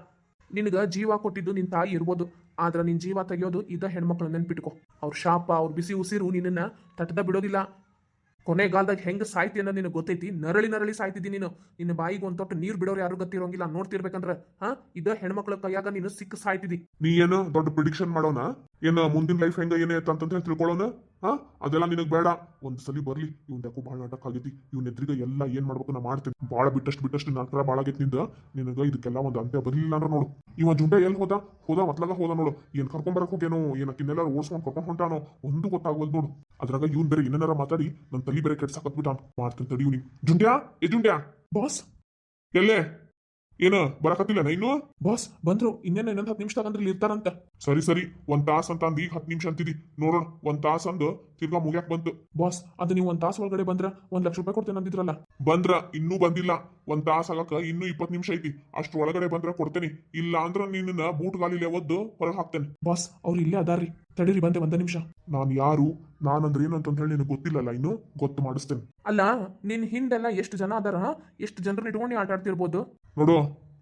ನಿನಗ ಜೀವ ಕೊಟ್ಟಿದ್ದು ನಿನ್ನ ತಾಯಿ ಇರ್ಬೋದು. ಆದ್ರೆ ನಿನ್ ಜೀವ ತೆಗೆಯೋದು ಇದ ಹೆಣ್ಮಕ್ಳು ನೆನ್ಪಿಟ್ಕೊ. ಅವ್ರ ಶಾಪ, ಅವ್ರ ಬಿಸಿ ಉಸಿರು ನಿನ್ನನ್ನು ತಟ್ಟದ ಬಿಡೋದಿಲ್ಲ. ಕೊನೆಗಾಲದಾಗ ಹೆಂಗ್ ಸಾಯ್ತಿ ಅನ್ನೋದು ನಿನಗೆ ಗೊತ್ತೈತಿ? ನರಳಿ ನರಳಿ ಸಾಯ್ತಿದ್ದಿ ನೀನು. ನಿನ್ನ ಬಾಯಿಗೆ ಒಂದ್ ತೊಟ್ಟು ನೀರು ಬಿಡೋರು ಯಾರು ಗೊತ್ತಿರೋಂಗಿಲ್ಲ. ನೋಡ್ತಿರ್ಬೇಕಂದ್ರ, ಹಾ? ಇದ ಹೆಣ್ಮಕ್ಳ ಕೈಯಾಗ ನೀನು ಸಿಕ್ಕ ಸಾಯ್ತಿದ್ದಿ. ನೀ ಏನು ದೊಡ್ಡ ಪ್ರಿಡಿಕ್ಷನ್ ಮಾಡೋಣ ಏನ ಮುಂದಿನ ಲೈಫ್ ಹೆಂಗ ಏನೇ ಅಂತ ಹೇಳಿ ತಿಳ್ಕೊಳ್ಳೋಣ ಹಾ? ಅದೆಲ್ಲ ನಿನಗ್ ಬೇಡ. ಒಂದ್ ಸಲಿ ಬರ್ಲಿ. ಇವ್ನ ಯಾಕೋ ಭಾಳ ನಾಟಕ ಆಗೈತಿ. ಇವ್ನ ಎದ್ರಿಗ ಎಲ್ಲ ಏನ್ ಮಾಡ್ಬೇಕು ನಾ ಮಾಡ್ತೇನೆ. ಭಾಳ ಬಿಟ್ಟಷ್ಟು ಬಿಟ್ಟಷ್ಟು ನಾಟಕ ಭಾಳ ಆಗೈತಿ ನಿಂದ. ನಿನಗ ಇದಕ್ಕೆಲ್ಲ ಒಂದು ಅಂತ್ಯ ಬರಲಿಲ್ಲ ಅಂದ್ರೆ ನೋಡು. ಇವ ಜುಂಡೆ ಎಲ್ಲಿ ಹೋದ? ಹೋದ ಮತ್ಲಾಗ ಹೋದ ನೋಡು. ಏನ್ ಕರ್ಕೊಂಡ್ ಬರಕ್ ಹೋಗೇನೋ ಏನಕ್ಕಿನ್ನೆಲ್ಲ ಓಡಿಸ್ಕೊಂಡ್ ಕರ್ಕೊಂಡ್ ಹೊಂಟಾನೋ? ಒಂದು ಗೊತ್ತಾಗ್ವಲ್ದು ನೋಡು. ಅದ್ರಾಗ ಇವ್ನ ಬೇರೆ ಇನ್ನೇನಾರ ಮಾತಾಡಿ ನನ್ ತಲಿ ಬೇರೆ ಕೆಡ್ಸಾಕತ್ಬಿಟ್ಟಾನ ಮಾಡ್ತೇನೆ ತಡಿ ಇವ್ನಿಗೆ. ಜುಂಡ್ಯಾ? ಏ ಜುಂಡ್ಯಾ? ಬಾಸ್? ಎಲ್ಲೇ? ಏನ ಬರಕತ್ತಿಲ್ಲ ಇನ್ನು? ಬಾಸ್ ಬಂದ್ರು ಇನ್ನೇನು ಇನ್ನೊಂದು ಹತ್ತು ನಿಮಿಷದಾಗ ಅಂದ್ರೆ ಇರ್ತಾರಂತ. ಸರಿ ಸರಿ ಒಂದ್ ತಾಸ್ ಅಂತ ಅಂದ್ ಈಗ ಹತ್ತು ನಿಮಿಷ ಅಂತಿದಿ. ನೋಡೋಣ ಒಂದ್ ತಾಸ್ ಅಂದು ತಿರ್ಗಾ ಮುಗ್ಯಾಕ್ ಬಂತು. ಬಾಸ್ ಅಂತ ನೀವು ಒಂದ್ ತಾಸು ಒಳಗಡೆ ಬಂದ್ರ ಒಂದ್ ಲಕ್ಷ ರೂಪಾಯಿ ಕೊಡ್ತೇನೆ ಅಂದಿದ್ರಲ್ಲ. ಬಂದ್ರ ಇನ್ನೂ ಬಂದಿಲ್ಲ. ಒಂದ್ ತಾಸ್ ಆಗಕ ಇನ್ನೂ ಇಪ್ಪತ್ ನಿಮಿಷ ಐತಿ. ಅಷ್ಟು ಒಳಗಡೆ ಬಂದ್ರ ಕೊಡ್ತೇನೆ. ಇಲ್ಲ ಅಂದ್ರ ನಿನ್ನ ಬೂಟ್ ಗಾಲಿಲೆ ಒದ್ದು ಹೊರಗೆ ಹಾಕ್ತೇನೆ. ಬಾಸ್ ಅವ್ರು ಇಲ್ಲೇ ಅದಾರ್ರಿ. ತಡೀರಿ ಬಂದೆ ಒಂದ ನಿಮಿಷ. ನಾನ್ ಯಾರು? ನಾನಂದ್ರೆ ಏನು ಅಂತ ಹೇಳಿ ನಿನಗೆ ಗೊತ್ತಿಲ್ಲಲ್ಲ ಇನ್ನು? ಗೊತ್ತು ಮಾಡಿಸ್ತೇನೆ. ಅಲ್ಲ ನಿನ್ ಹಿಂದೆಲ್ಲ ಎಷ್ಟು ಜನ ಅದಾರ? ಎಷ್ಟು ಜನರನ್ನ ಇಟ್ಕೊಂಡು ಆಟ ಆಡ್ತಿರ್ಬೋದು? ನೋಡು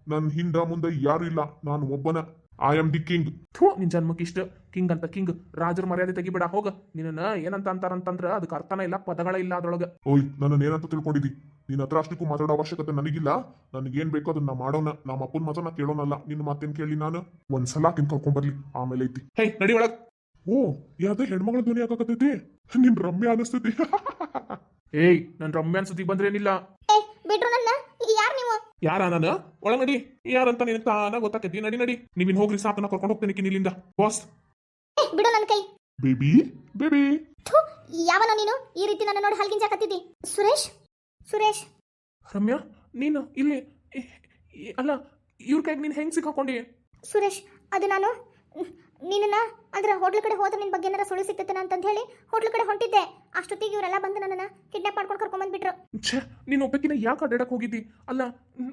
ನನ್ನ ಹಿಂದ ಮುಂದೆ ಯಾರು ಇಲ್ಲ ನಾನು ಒಬ್ಬನ. ಐ ಆಮ್ ದಿ ಕಿಂಗ್ ಥೂ ನಿನ್ ಜನ್ಮಕ್ಕೆ ಇಷ್ಟ ಕಿಂಗ್ ಅಂತ ಕಿಂಗ್ ರಾಜರ ಮರ್ಯಾದೆ ತೆಗಿಬೇಡ ಹೋಗ. ನಿನ್ನ ಏನಂತ ಅಂತಾರಂತಂದ್ರ ಅದಕ್ಕೆ ಅರ್ಥನೇ ಇಲ್ಲ ಪದಗಳ ಇಲ್ಲ ಅದ್ರೊಳಗ. ಓಯ್ ನನ್ನ ಏನಂತ ತಿಳ್ಕೊಂಡಿದ್ದಿ ನಿನ್ನ ಹತ್ರ ಅಷ್ಟಕ್ಕೂ ಮಾತಾಡೋ ಅವಶ್ಯಕತೆ ನನಗಿಲ್ಲ. ನನಗೇನ್ ಬೇಕೋ ಅದನ್ನ ಮಾಡೋಣ. ನಮ್ಮ ಅಪ್ಪನ ಮಾತನ್ನ ಕೇಳೋನಲ್ಲ. ನಿನ್ನ ಮಾತೇನ್ ಕೇಳಿ ನಾನು? ಒಂದ್ಸಲ ಆಕಿನ್ ಕರ್ಕೊಂಡ್ ಬರ್ಲಿ ಆಮೇಲೆ ಐತಿ. ಹೇ ನಡಿ ಒಳಗ್. ಓ ಯಾವ್ದೇ ಹೆಣ್ಮಗಳ ಧ್ವನಿ ಹಾಕಕತ್ತೈತಿ? ನಿನ್ ರಮ್ಯ ಅನಿಸ್ತೈತಿ. ಏಯ್ ನನ್ ರಮ್ಯ ಅನ್ಸತಿ ಬಂದ್ರೆ ಏನಿಲ್ಲ ಬಿಡ್ರು ನನ್ನ? ಯಾರು ನಾನು ಒಳಗ್ ನಡಿ. ಯಾರಂತ ನಿನಗೆ ತಾನ ಗೊತ್ತಾಕೈತಿ? ನಡಿ ನಡಿ. ನೀವಿನ್ ಹೋಗ್ರಿ ಸಾಕು ನಾ ಕರ್ಕೊಂಡು ಹೋಗ್ತೇನೆ ನಿಲ್ಲಿಂದ. ಬಾಸ್. ಏ ಬಿಡು ನನ್ನ ಕೈ. ಬೇಬಿ? ಬೇಬಿ. ಥು ಯಾವನ ನೀನು? ಈ ರೀತಿ ನನ್ನ ನೋಡಿ ಹಲ್ಗಿಂಜಾಕತ್ತಿದ್ದಿ ಸುರೇಶ್? ಸುರೇಶ್? ರಮ್ಯಾ ನೀನು ಇಲ್ಲಿ ಏ, ಅಲ್ಲ ಇವ್ರ ಕೈಗೆ ನೀನು ಹೆಂಗ್ ಸಿಕ್ಕಾಕೊಂಡಿ? ಸುರೇಶ್ ಅದು ನಾನು? ನಿನ್ನ ಅಂದ್ರೆ ಹೋಟ್ಲ್ ಕಡೆ ಹೋದ್ರೆ ನಿನ್ನ ಬಗ್ಗೆ ಏನಾರ ಸುಳ್ಳು ಸಿಗ್ತೈತೆ ಅಂತ ಹೇಳಿ ಹೋಟ್ಲ್ ಕಡೆ ಹೊಂಟಿದ್ದೆ. ಅಷ್ಟೊತ್ತಿಗೆ ಇವರೆಲ್ಲ ಬಂದು ನನ್ನನ್ನ ಕಿಡ್ನಾಪ್ ಮಾಡ್ಕೊಂಡು ಕರ್ಕೊಂಡ್ಬಂದ್ಬಿಟ್ರು ಛೇ ನೀನು ಒಬ್ಬಕಿನ ಯಾಕೆ ಅಡ್ಡಾಡಕ್ ಹೋಗಿದ್ದಿ? ಅಲ್ಲ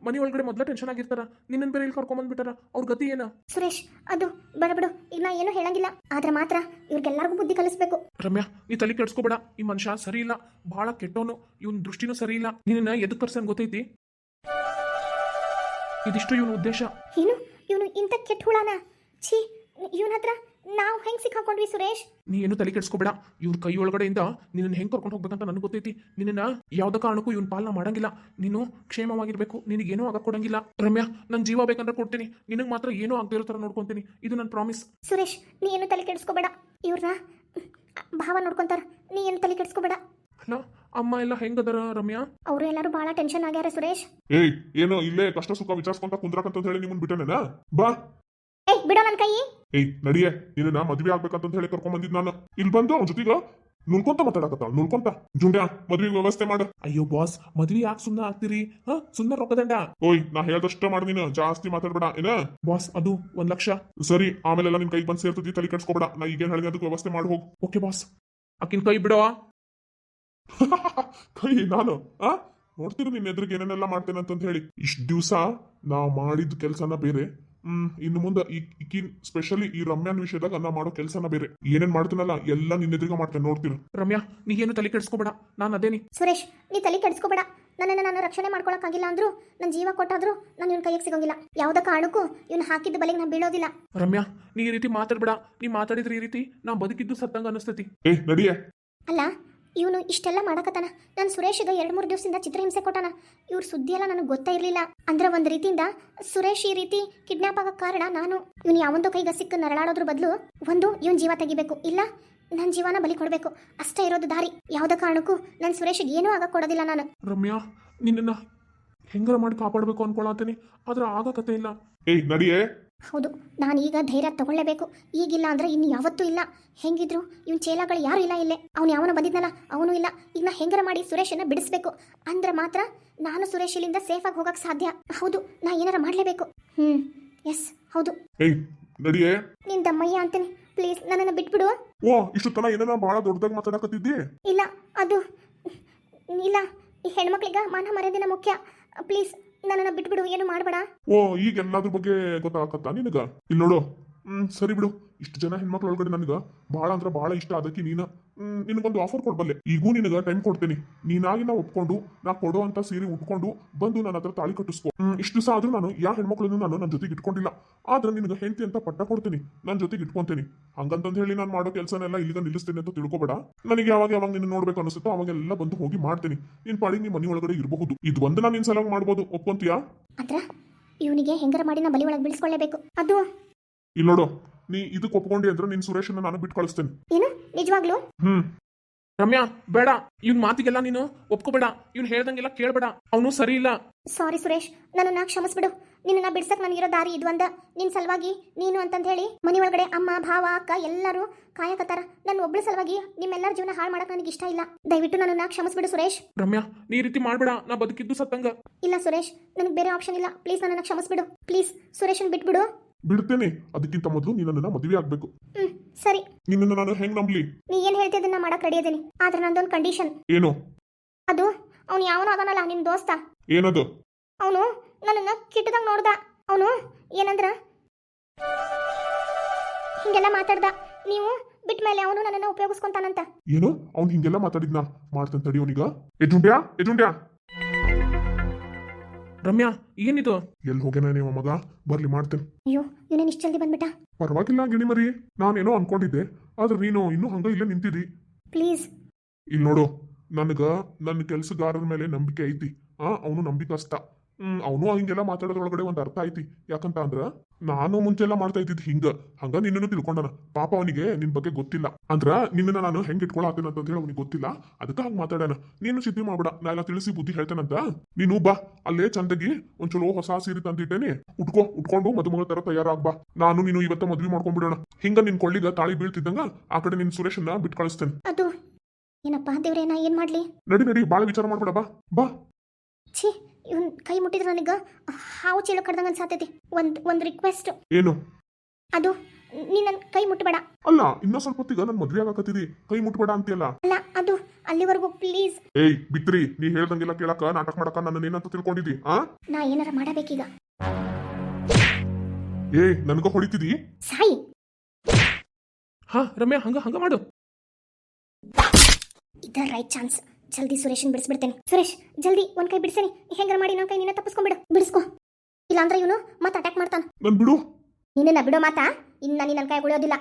ಮನೆ ಒಳಗಡೆ ಮೊದಲ ಟೆನ್ಷನ್ ಆಗಿರ್ತಾರ. ನಿನ್ನ ಬೇರೆ ಇಲ್ಲಿ ಕರ್ಕೊಂಬಂದ್ಬಿಟ್ಟಾರ ಅವ್ರ ಗತಿ ಏನ? ಸುರೇಶ್ ಅದು ಬೇಡ ಬಿಡು. ಈಗ ನಾ ಏನೂ ಹೇಳಂಗಿಲ್ಲ. ಆದ್ರೆ ಮಾತ್ರ ಇವ್ರಿಗೆಲ್ಲರಿಗೂ ಬುದ್ಧಿ ಕಲಿಸ್ಬೇಕು. ರಮ್ಯಾ ನೀ ತಲೆ ಕೆಡ್ಸ್ಕೊಬೇಡ. ಈ ಮನುಷ್ಯ ಸರಿ ಇಲ್ಲ ಬಹಳ ಕೆಟ್ಟವನು. ಇವನ್ ದೃಷ್ಟಿನೂ ಸರಿ ಇಲ್ಲ ನಿನ್ನ ಎದಕ್ ಕರ್ಸನ್ ಗೊತ್ತೈತಿ? ಇದಿಷ್ಟು ಇವನ ಉದ್ದೇಶ. ಏನು? ಇವನು ಇಂಥ ಕೆಟ್ಟ ಹುಳನ? ಛೀ ಇವನ ಹತ್ರ ನಾವು ಹೆಂಗ್ ಸಿಕ್ಕಾಕೊಂಡ್ವಿ ಸುರೇಶ್? ನೀ ಏನು ತಲೆ ಕೆಡ್ಸ್ಕೊಬೇಡ. ಇವ್ರ ಕೈ ಒಳಗಡೆಯಿಂದ ನಿನ್ನ ಹೆಂಗ್ ಕರ್ಕೊಂಡು ಹೋಗ್ಬೇಕಂತ ನನಗೆ ಗೊತ್ತೈತಿ. ನಿನ್ನ ಯಾವ್ದ ಕಾರಣಕ್ಕೂ ಇವ್ನ ಪಾಲನ ಮಾಡಂಗಿಲ್ಲ. ನೀನು ಕ್ಷೇಮವಾಗಿರ್ಬೇಕು. ನಿನಗೇನೂ ಆಗಕ್ ಕೊಡಂಗಿಲ್ಲ. ರಮ್ಯಾ ನನ್ ಜೀವ ಬೇಕಂದ್ರೆ ಕೊಡ್ತೀನಿ. ನಿನಗೆ ಮಾತ್ರ ಏನೂ ಆಗದೆ ಇರೋ ಥರ ನೋಡ್ಕೊಂತೀನಿ. ಇದು ನನ್ ಪ್ರಾಮಿಸ್. ಸುರೇಶ್ ನೀ ಏನು ತಲೆ ಕೆಡಿಸ್ಕೋಬೇಡ. ಇವ್ರನ್ನ ಭಾವ ನೋಡ್ಕೊಂತಾರ. ನೀ ಏನು ತಲೆ ಕೆಡಿಸ್ಕೋಬೇಡ. ಅಲ್ಲ ಅಮ್ಮ ಎಲ್ಲ ಹೆಂಗದಾರ ರಮ್ಯಾ? ಅವ್ರು ಎಲ್ಲರೂ ಬಹಳ ಟೆನ್ಷನ್ ಆಗ್ಯಾರ ಸುರೇಶ್. ಏಯ್ ಏನೋ ಇಲ್ಲೇ ಕಷ್ಟ ಸುಖ ವಿಚಾರಿಸ್ಕೊಂತ ಕುಂದ್ರಕಂತ ಹೇಳಿ ನಿಮ್ಮನ್ ಬಿಟ್ಟನೇನ ಬಾ. ಏಯ್ ಬಿಡೋ ನನ್ನ ಕೈ. ಏಯ್ ನಡಿಯೇ ನಿನ್ನ ಮದ್ವೆ ಆಗ್ಬೇಕಂತ ಹೇಳಿ ಕರ್ಕೊಂಡ್ ಬಂದಿದ್ ನಾನು. ಇಲ್ಲಿ ಬಂದು ಅವ್ನ ಜೊತೆಗ ನುಲ್ಕೊಂತ ಮಾತಾಡಕತ್ತ ನುಲ್ಕೊಂತ ಜುಂಡ್ಯಾ ಮದ್ವೆ ವ್ಯವಸ್ಥೆ ಮಾಡು. ಅಯ್ಯೋ ಬಾಸ್ ಮದ್ವಿ ಯಾಕೆ ಸುಮ್ಮನೆ ಆಗ್ತೀರಿ? ಹಾ ಸುಮ್ಮನೆ ರೊಕ್ಕದಂಡ ಓಯ್ ನಾ ಹೇಳ್ದಷ್ಟ ಮಾಡ್ ನೀನು ಜಾಸ್ತಿ ಮಾತಾಡ್ಬೇಡ ಏನ? ಬಾಸ್ ಅದು ಒಂದ್ ಲಕ್ಷ. ಸರಿ ಆಮೇಲೆಲ್ಲ ನಿನ್ ಕೈ ಬಂದ್ ಸೇರ್ತದಿ ತಲೆ ಕೆಡ್ಸ್ಕೊಬೇಡ ನಾ ಈಗೇನ್ ಹೇಳಿದೆ ಅದಕ್ಕೆ ವ್ಯವಸ್ಥೆ ಮಾಡಿ ಹೋಗು. Okay boss. ಅಕ್ಕಿನ ಕೈ ಬಿಡವಾ ಕೈ ನಾನು ಆ? ನೋಡ್ತೀರಿ ನಿನ್ನ ಎದುರಿಗೆ ಏನೇನೆಲ್ಲ ಮಾಡ್ತೇನೆ ಅಂತಂತ ಹೇಳಿ. ಇಷ್ಟು ದಿವಸ ನಾ ಮಾಡಿದ ಕೆಲಸನ ಬೇರೆ ಹ್ಮ್ ಇನ್ನು ಮುಂದೆ ಈ ಈಕಿನ್ ಸ್ಪೆಷಲಿ ಈ ರಮ್ಯಾನ್ ವಿಷಯದಾಗ ನಾ ಮಾಡೋ ಕೆಲಸನ ಬೇರೆ. ಏನೇನ್ ಮಾಡ್ತೀನಲ್ಲ ಎಲ್ಲ ನಿನ್ನ ಎದುರಿಗೆ ಮಾಡ್ತೇನೆ ನೋಡ್ತೀನಿ ರಮ್ಯಾ ನೀ ಏನು ತಲೆ ಕೆಡಿಸ್ಕೋಬೇಡ. ನಾನು ಅದೇನಿ. ಸುರೇಶ್ ನೀ ತಲೆ ಕೆಡಿಸ್ಕೋಬೇಡ. ನನ್ನನ್ನು ನಾನು ರಕ್ಷಣೆ ಮಾಡ್ಕೊಳಕ್ಕಾಗಿಲ್ಲ ಅಂದ್ರು ನನ್ನ ಜೀವ ಕೊಟ್ಟಾದ್ರೂ ನಾನು ಇವನ್ ಕೈಗೆ ಸಿಗೋಂಗಿಲ್ಲ. ಯಾವುದೇ ಕಾರಣಕ್ಕೂ ಇವ್ನು ಹಾಕಿದ ಬಲೆಗೆ ನಾನು ಬೀಳೋದಿಲ್ಲ. ರಮ್ಯಾ ನೀ ಈ ರೀತಿ ಮಾತಾಡ್ಬೇಡ. ನೀ ಮಾತಾಡಿದ್ರೆ ಈ ರೀತಿ ನಾ ಬದುಕಿದ್ದು ಸತ್ತಂಗ ಅನಿಸ್ತತಿ. ಏ ನಡಿಯೇ. ಅಲ್ಲ ಇವನು ಇಷ್ಟೆಲ್ಲ ಮಾಡಕತ್ತಾನ. ನಾನು ಸುರೇಶಿಗೆ ಎರಡು ಮೂರು ದಿವಸದಿಂದ ಚಿತ್ರಹಿಂಸೆ ಕೊಟ್ಟಾನ. ಇವ್ರ ಸುದ್ದಿ ಎಲ್ಲ ನನಗೆ ಗೊತ್ತೇ ಇರಲಿಲ್ಲ. ಅಂದ್ರೆ ಒಂದು ರೀತಿಯಿಂದ ಸುರೇಶ್ ಈ ರೀತಿ ಕಿಡ್ನಾಪ್ ಆಗೋ ಕಾರಣ ನಾನು. ಇವನ್ ಯಾವೊಂದು ಕೈಗೆ ಸಿಕ್ಕ ನರಳಾಡೋದ್ರ ಬದಲು ಒಂದು ಇವನ್ ಜೀವ ತೆಗಿಬೇಕು. ಇಲ್ಲ ನನ್ನ ಜೀವನ ಬಲಿ ಕೊಡಬೇಕು. ಅಷ್ಟೇ ಇರೋದು ದಾರಿ. ಯಾವುದೇ ಕಾರಣಕ್ಕೂ ನಾನು ಸುರೇಶ್ಗೆ ಏನೂ ಆಗ ಕೊಡೋದಿಲ್ಲ ನಾನು. ರಮ್ಯಾ ನಿನ್ನನ್ನ ಹೆಂಗಾರ ಮಾಡಿ ಕಾಪಾಡಬೇಕು ಅನ್ಕೊಳತೀನಿ. ಆದ್ರೆ ಆಗಕತ್ತೆ ಇಲ್ಲ. ಏಯ್ ನಡಿಯೇ? ಹೌದು ನಾನು ಈಗ ಧೈರ್ಯ ತಗೊಳ್ಳೇಬೇಕು. ಈಗಿಲ್ಲ ಅಂದ್ರೆ ಇನ್ನು ಯಾವತ್ತೂ ಇಲ್ಲ. ಹೆಂಗಿದ್ರು? ಇವ್ನ ಚೇಲಾಗಳು ಯಾರು ಇಲ್ಲ ಇಲ್ಲೇ. ಅವ್ನು ಯಾವನ ಬಂದಿದ್ನಲ್ಲ ಅವನು ಇಲ್ಲ. ಈಗ ನಾ ಹೆಂಗರ ಮಾಡಿ ಸುರೇಶನ್ನ ಬಿಡಿಸ್ಬೇಕು? ಅಂದ್ರೆ ಮಾತ್ರ ನಾನು ಸುರೇಶ್ ಇಲ್ಲಿಂದ ಸೇಫಾಗಿ ಹೋಗಕ್ಕೆ ಸಾಧ್ಯ. ಹೌದು ನಾ ಏನಾರ ಮಾಡಲೇಬೇಕು. ಹ್ಞೂ ಎಸ್ ಹೌದು. ಏಯ್ ನಡಿಯೇ? ನಿನ್ ದಮ್ಮಯ್ಯ ಅಂತೀನಿ. ಪ್ಲೀಸ್ ನನ್ನನ್ನು ಬಿಟ್ಬಿಡು. ಓ ಇಷ್ಟು ತನ ಏನೇನ ಬಹಳ ದೊಡ್ಡದಾಗಿ ಮಾತಾಡಕತ್ತಿದ್ದಿ? ಇಲ್ಲ ಅದು ಇಲ್ಲ. ಈ ಹೆಣ್ಮಕ್ಳಿಗೆ ಮಾನ ಮರ್ಯಾದೆನ ಮುಖ್ಯ. ಪ್ಲೀಸ್ ನನ್ನನ್ನು ಬಿಟ್ಬಿಡು ಏನು ಮಾಡಬೇಡ? ಓ ಈಗ ಎಲ್ಲಾದ್ರ ಬಗ್ಗೆ ಗೊತ್ತಾಗತ್ತ ನಿನಗ? ಇಲ್ಲಿ ನೋಡು. ಹ್ಮ್, ಸರಿ ಬಿಡು. ಇಷ್ಟು ಜನ ಹೆಣ್ಮಕ್ಳು ಒಳಗಡೆ ನನಗ ಬಹಳ ಅಂದ್ರೆ ಭಾಳ ಇಷ್ಟ ಅದಕ್ಕೆ ನೀನು. ನಿನಗೊಂದು ಆಫರ್ ಕೊಡ್ಬಲ್ಲೆ. ಈಗೂ ನಿನಗೆ ಟೈಮ್ ಕೊಡ್ತೇನೆ. ನೀನಾಗಿ ನಾ ಒಪ್ಕೊಂಡು ನಾ ಕೊಡೋ ಅಂತ ಸೀರೆ ಉಟ್ಕೊಂಡು ಬಂದು ನನ್ನ ಹತ್ರ ತಾಳಿ ಕಟ್ಟಿಸ್ಕೊ. ಇಷ್ಟು ದಿವಸ ಆದರೂ ನಾನು ಯಾವ ಹೆಣ್ಮಕ್ಳನ್ನು ನಾನು ನನ್ನ ಜೊತೆಗೆ ಇಟ್ಕೊಂಡಿಲ್ಲ. ಆದ್ರೆ ನಿನಗೆ ಹೆಂಡತಿ ಅಂತ ಪಟ್ಟ ಕೊಡ್ತೀನಿ. ನನ್ನ ಜೊತೆಗೆ ಇಟ್ಕೊಂತೀನಿ. ಹಂಗಂತಂದು ಹೇಳಿ ನಾನು ಮಾಡೋ ಕೆಲಸನೆಲ್ಲ ಇಲ್ಲಿಗ ನಿಲ್ಲಿಸ್ತೇನೆ ಅಂತ ತಿಳ್ಕೊಬೇಡ. ನನಗೆ ಯಾವಾಗ ಯಾವಾಗ ನಿನ್ನ ನೋಡ್ಬೇಕು ಅನಿಸುತ್ತೋ ಅವಾಗೆಲ್ಲ ಬಂದು ಹೋಗಿ ಮಾಡ್ತೀನಿ. ನಿನ್ ಪಾಡಿ ನೀ ಮನೆ ಒಳಗಡೆ ಇರಬಹುದು. ಇದು ಒಂದು ನಾನು ನಿನ್ ಸಲ ಮಾಡ್ಬೋದು. ಒಪ್ಕೊಂತೀಯಾ? ಇವನಿಗೆ ಹೆಂಗರ ಮಾಡಿ ನಾ ಬಲಿ ಒಳಗೆ ಬಿಡಿಸ್ಕೊಳ್ಳೇಬೇಕು. ಅದು ಇಲ್ಲಿ ನೋಡು ನೀ ಇದಕ್ಕೆ ಒಪ್ಕೊಂಡಿ ಅಂದ್ರೆ ನಿನ್ ಸುರೇಶ್ ನಾನು ಬಿಟ್ಟು ಕಳಿಸ್ತೇನೆ. ಏನು? ನಿಜವಾಗ್ಲು? ಹ್ಮ್. ರಮ್ಯಾ ಬೇಡ. ಇವ್ನ ಮಾತಿಗೆಲ್ಲ ನೀನು ಒಪ್ಕೋಬೇಡ. ಇವ್ನು ಹೇಳ್ದಂಗೆಲ್ಲ ಕೇಳ್ಬೇಡ. ಅವನು ಸರಿ ಇಲ್ಲ. ಸಾರಿ ಸುರೇಶ್ ನನ್ನನ್ನ ಕ್ಷಮಿಸ್ಬಿಡು. ನಿನ್ನ ಬಿಡ್ಸಕ್ ನನಗಿರೋ ದಾರಿ ಇದು ಅಂದ. ನಿನ್ ಸಲುವಾಗಿ ನೀನು ಅಂತಂದ ಹೇಳಿ ಮನೆ ಒಳಗಡೆ ಅಮ್ಮ ಭಾವ ಅಕ್ಕ ಎಲ್ಲರೂ ಕಾಯಕತ್ತಾರ. ನನ್ನ ಒಬ್ಳ ಸಲುವಾಗಿ ನಿಮ್ಮೆಲ್ಲರ ಜೀವನ ಹಾಳು ಮಾಡಕ್ ನನಗೆ ಇಷ್ಟ ಇಲ್ಲ. ದಯವಿಟ್ಟು ನನ್ನನ್ನ ಕ್ಷಮಿಸ್ಬಿಡು ಸುರೇಶ್. ರಮ್ಯಾ ನೀ ಈ ರೀತಿ ಮಾಡ್ಬೇಡ. ನಾ ಬದುಕಿದ್ದು ಸತ್ತಂಗ. ಇಲ್ಲ ಸುರೇಶ್ ನನಗೆ ಬೇರೆ ಆಪ್ಷನ್ ಇಲ್ಲ. ಪ್ಲೀಸ್ ನನ್ನನ್ನ ಕ್ಷಮಿಸ್ಬಿಡು. ಪ್ಲೀಸ್ ಸುರೇಶನ್ ಬಿಟ್ಬಿಡು. ಬಿಡ್ತೇನೆ. ಅದಕ್ಕಿಂತ ಮೊದಲು ನೀನು ನನ್ನ ಮದುವೆ ಆಗ್ಬೇಕು. ಹ್ಮ್ ಸರಿ. ನಿನ್ನನ್ನು ನಾನು ಹೆಂಗ್ ನಂಬ್ಲಿ? ನೀ ಏನ್ ಹೇಳ್ತಿದ್ದ ಮಾಡಕ್ ರೆಡಿ ಆದ್ರೆ ನಂದೊಂದು ಕಂಡೀಷನ್ ಏನು? ಅದು ಅವ್ನು ಯಾವನೋ ಅದನಲ್ಲ ನಿನ್ ದೋಸ್ತ. ಏನದು? ಅವನು ನನ್ನನ್ನ ಕಿಟ್ಟದಾಗ ನೋಡ್ದ. ಅವನು ಏನಂದ್ರ? ಹಿಂಗೆಲ್ಲ ಮಾತಾಡ್ದ. ನೀವು ಬಿಟ್ ಮೇಲೆ ಅವನು ನನ್ನನ್ನ ಉಪಯೋಗಿಸ್ಕೊಂತಾನಂತ. ಏನು? ಅವ್ನು ಹಿಂಗೆಲ್ಲ ಮಾತಾಡಿದ್ನ? ಮಾಡ್ತಾನೆ ತಡಿ ಅವನಿಗ. ಎಜುಂಡ್ಯಾ ಎಜುಂಡ್ಯಾ ರಮ್ಯಾ ಏನಿದು? ಎಲ್ಲಿ ಹೋಗ್ಯಾನ ನಿಮ್ಮ ಮಗ? ಬರ್ಲಿ ಮಾಡ್ತೇನೆ. ಅಯ್ಯೋ ಇವನೇನು ಇಷ್ಟು ಜಲ್ದಿ ಬಂದ್ಬಿಟ್ಟ? ಪರವಾಗಿಲ್ಲ ಗಿಣಿಮರಿ ನಾನೇನೋ ಅನ್ಕೊಂಡಿದ್ದೆ. ಆದ್ರೆ ನೀನು ಇನ್ನೂ ಹಂಗ ಇಲ್ಲೇ ನಿಂತಿದಿ ಪ್ಲೀಸ್. ಇಲ್ಲಿ ನೋಡು ನನಗ ನನ್ನ ಕೆಲಸಗಾರರ ಮೇಲೆ ನಂಬಿಕೆ ಐತಿ. ಆ ಅವನು ನಂಬಿಕಸ್ತ. ಹ್ಮ್ ಅವನು ಹಿಂಗೆಲ್ಲ ಮಾತಾಡೋದ್ರೊಳಗಡೆ ಒಂದು ಅರ್ಥ ಐತಿ ಯಾಕಂತ ಅಂದ್ರ ನಾನು ಮುಂಚೆಲ್ಲ ಮಾಡ್ತಾ ಇದ್ದಿದ್ ಹಿಂಗ. ಹಂಗ ನಿನ್ನನ್ನು ತಿಳ್ಕೊಂಡನ. ಪಾಪ ಅವನಿಗೆ ನಿನ್ ಬಗ್ಗೆ ಗೊತ್ತಿಲ್ಲ. ಅಂದ್ರ ನಿನ್ನನ್ನ ನಾನು ಹೆಂಗ್ ಇಟ್ಕೊಳತ್ತೇನೆ ಅಂತ ಹೇಳಿ ಅವನಿಗೆ ಗೊತ್ತಿಲ್ಲ. ಅದಕ್ಕ ಹಂಗ ಮಾತಾಡ್ಯಾನ. ನೀನು ಸಿದ್ಧಿ ಮಾಡ್ಬೇಡ. ನಾ ಎಲ್ಲ ತಿಳಿಸಿ ಬುದ್ಧಿ ಹೇಳ್ತೇನಂತ. ನೀನು ಬಾ. ಅಲ್ಲೇ ಚಂದಗಿ ಒಂದ್ ಚಲೋ ಹೊಸ ಸೀರೆ ತಂದಿಟ್ಟೇನಿ. ಉಟ್ಕೋ ಉಟ್ಕೊಂಡು ಮದುಮಗಳ ತರ ತಯಾರಾಗ್ಬಾ ನಾನು ನೀನು ಇವತ್ತ ಮದ್ವಿ ಮಾಡ್ಕೊಂಡ್ಬಿಡೋಣ ಹಿಂಗ ನಿನ್ ಕೊಳ್ಳಿಗ ತಾಳಿ ಬೀಳ್ತಿದ್ದಂಗ ಆ ಕಡೆ ನಿನ್ ಸುರೇಶನ್ನ ಬಿಟ್ ಕಳಿಸ್ತೇನೆ. ಅದು ಏನಪ್ಪ ದೇವ್ರೇನ ನಾ ಏನು ಮಾಡಲಿ? ನಡಿ ನಡಿ. ಬಾಳ ವಿಚಾರ ಮಾಡ್ಬೇಡ ಬಾ. ಬಾ. ಛೀ. ಇವನ್ ಕೈ ಮುಟ್ಟಿದ್ರೆ ನನಗೆ ಹಾವು ಚೇಳು ಕಡ್ದಂಗ ಅನ್ಸಾತೈತಿ. ಒಂದು ಒಂದು ರಿಕ್ವೆಸ್ಟ್ ಏನು? ಅದು ನೀ ನನ್ನ ಕೈ ಮುಟ್ಟಬೇಡ ಅಲ್ಲ ಇನ್ನ ಸ್ವಲ್ಪ ಹೊತ್ತಿಗೆ ನನ್ ಮದ್ವೆ ಆಗಕತ್ತಿದಿ ಕೈ ಮುಟ್ಬೇಡ ಅಂತೀಯಲ್ಲ? ಅಲ್ಲ ಅದು ಅಲ್ಲಿವರೆಗೂ ಪ್ಲೀಸ್ ಏಯ್ ಬಿತ್ರಿ ನೀ ಹೇಳ್ದಂಗೆಲ್ಲ ಕೇಳಕ ನಾಟಕ ಮಾಡಕ ನನ್ನ ಏನಂತ ತಿಳ್ಕೊಂಡಿದಿ ಆ? ನಾ ಏನಾರ ಮಾಡಬೇಕೀಗ. ಏಯ್ ನನಗ ಹೊಡಿತಿದಿ? ಸಾಯಿ. ಹಾ ರಮ್ಯಾ ಹಂಗ ಹಂಗ ಮಾಡು. ಇದ ರೈಟ್ ಚಾನ್ಸ್ ಜಲ್ದಿ ಸುರೇಶನ್ ಬಿಡಿಸ್ಬಿಡ್ತೇನೆ. ಸುರೇಶ್ ಜಲ್ದಿ ಒಂದ್ ಕೈ ಬಿಡಿಸೇನಿ. ಹೆಂಗಾರ ಮಾಡಿ ನನ್ನ ಕೈ ನಿನ್ನ ತಪ್ಪಿಸ್ಕೊಂಡ್ಬಿಡು ಬಿಡಿಸ್ಕೊ. ಇಲ್ಲಾಂದ್ರೆ ಇವನು ಮತ್ತೆ ಅಟ್ಯಾಕ್ ಮಾಡ್ತಾನ. ಬಿಡು. ನಿನ್ನ ಬಿಡೋ ಮಾತಾ? ಇನ್ನ ನನ್ನ ಕೈ ಉಳಿಯೋದಿಲ್ಲ.